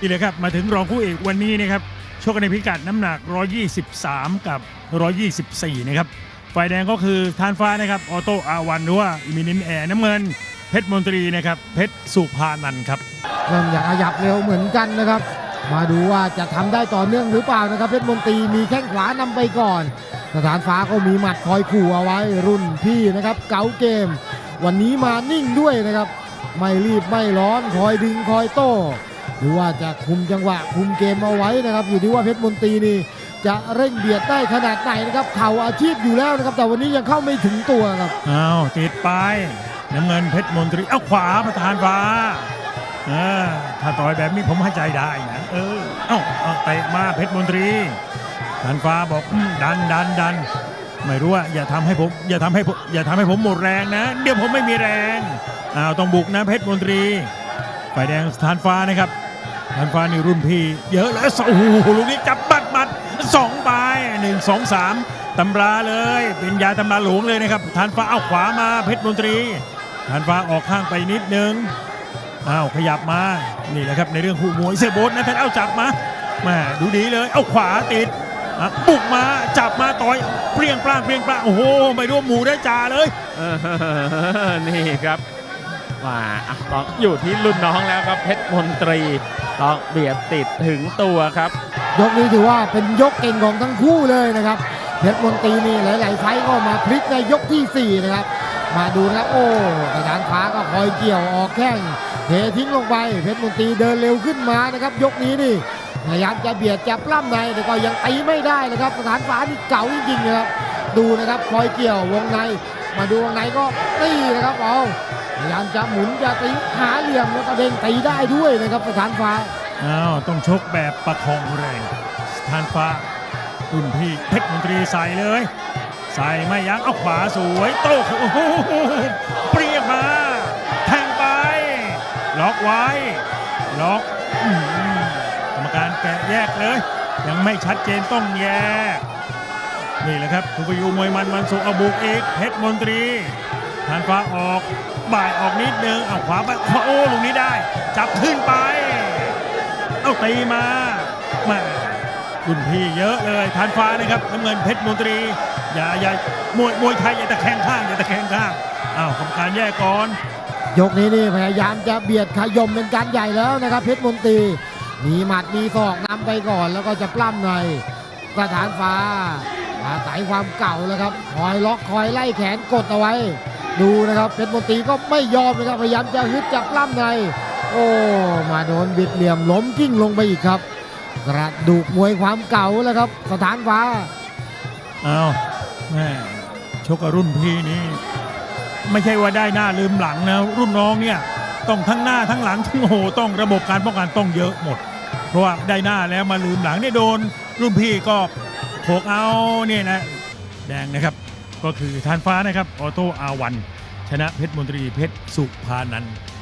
นี่เลยครับมาถึงรองคู่เอกวันนี้นะครับชกกันในพิกัดน้ำหนัก 123 กับ 124 นะครับฝ่ายแดงก็คือทานฟ้านะครับออโต้อาวันหรือว่าอิมินินแอร์น้ำเงิน เพชรมนตรีนะครับเพชรสุภานันครับเริ่มอยากขยับเร็วเหมือนกันนะครับ มาดูว่าจะทำได้ต่อเนื่องหรือเปล่านะครับเพชรมนตรีมีแข้งขวานำไปก่อน สถานฟ้าก็มีหมัดคอยขู่เอาไว้รุ่นพี่นะครับเก๋าเกม วันนี้มานิ่งด้วยนะครับ ไม่รีบไม่ร้อนคอยดึงคอยโต้ หรือว่าจะคุมจังหวะคุมเกมเอาไว้นะครับ อยู่ที่ว่าเพชรมนตรีนี่จะเร่งเบียดได้ขนาดไหนนะครับเข่าอาชีพอยู่แล้วนะครับ แต่วันนี้ยังเข้าไม่ถึงตัวครับอ้าวติดไปน้ำเงินเพชรมนตรีเอ้าขวาประธานฟ้าเออถ้าต่อยแบบนี้ผมให้ใจได้นะเออเอ้าเอาเตะมาเพชรมนตรีทานฟ้าบอกดันดันดันไม่รู้ว่าอย่าทำให้ผมอย่าทำให้ผมอย่าทำให้ผมหมดแรงนะ เดี๋ยวผมไม่มีแรงอ้าวต้องบุกนะเพชรมนตรีฝ่ายแดงทานฟ้านะครับ ทานฟ้านี่รุ่นพี่ เยอะเลยโอ้โหลูกนี้จับบัดบัดสองไปหนึ่งสองสามตำราเลย เป็นยาตำราหลวงเลยนะครับทานฟ้าเอาขวามาเพชรมนตรีทานฟ้าออกข้างไปนิดนึงอ้าวขยับมานี่แหละครับในเรื่องคู่มวยเสียโบทนะท่านเอาจับมาแม่ดูดีเลย เอาขวาติดอะบุกมาจับมาต่อยเปรี้ยงปร้างเปรี้ยงปร้างโอ้โหไม่รู้ว่าหมูได้จ่าเลยนี่ครับ ว่าต้องอยู่ที่รุ่นน้องแล้วครับเพชรมนตรีต้องเบียดติดถึงตัวครับ ยกนี้ถือว่าเป็นยกเก่งของทั้งคู่เลยนะครับเพชรมนตรีนี่หลาย ๆ ไฟต์ก็มาพลิกในยกทีสี่ 4 นะครับ มาดูนะครับโอ้กระดานฟ้าก็คอยเกี่ยวออกแข้งเททิ้งลงไปเพชรมนตรีเดินเร็วขึ้นมานะครับ ยกนี้นี่พยายามจะเบียดจะปล้ำในแต่ก็ยังตีไม่ได้นะครับสถานฟ้านี่เก่าจริงๆนะครับดูนะครับคอยเกี่ยววงใน มาดูวงในก็ตีนะครับเอา พยายามจะหมุนจะตีหาเหลี่ยมแล้วก็เด้งตีได้ด้วยนะครับสถานฟ้าอ้าวต้องชกแบบประคองแรงทานฟ้ารุ่นพี่เพชรมนตรีใส่เลย ใส่ไม่ยั้งเอาขวาสวยโต้โอ้โหเปรี้ยงมาแทงไป ล็อกไว้ ล็อกกรรมการแกะแยกเลย ยังไม่ชัดเจนต้องแยก นี่แหละครับทุกยูมวยมันมันสุอบุกอีกเพชรมนตรี ทานฟ้าออกบ่ายออกนิดนึงเอาขวาไปโอ้ลูกนี้ได้ จับขึ้นไป เอาตีมามารุ่นพี่เยอะเลยทานฟ้านะครับน้ำเงินเพชรมนตรีอย่าอย่ามวยมวยไทยอย่าตะแคงข้างอย่าตะแคงข้างอ้าวกรรมการแยกก่อน ยกนี้นี่พยายามจะเบียดขยมเป็นการใหญ่แล้วนะครับ เพชรมนตรีมีหมัดมีศอกนำไปก่อนแล้วก็จะปล้ำในสถานฟ้าอาศัยความเก่าแล้วครับ คอยล็อกคอยไล่แขนกดเอาไว้ ดูนะครับเพชรมนตรีก็ไม่ยอมนะครับพยายามจะฮึดจับล้ำใน โอ้มาโดนบิดเหลี่ยมล้มกิ้งลงไปอีกครับ กระดูกมวยความเก่าแล้วครับ สถานฟ้าอ้าวแม่ชกรุ่นพี่นี่ไม่ใช่ว่าได้หน้าลืมหลังนะ รุ่นน้องเนี่ยต้องทั้งหน้าทั้งหลังทั้งโอ้โหต้องระบบการป้องกันต้องเยอะหมด เพราะว่าได้หน้าแล้วมาลืมหลังเนี่ยโดน รุ่นพี่ก็โขกเอาเนี่ยนะแดงนะครับ ก็คือทานฟ้านะครับ ออโต้อาวัน ชนะเพชรมนตรีเพชรสุภานันท์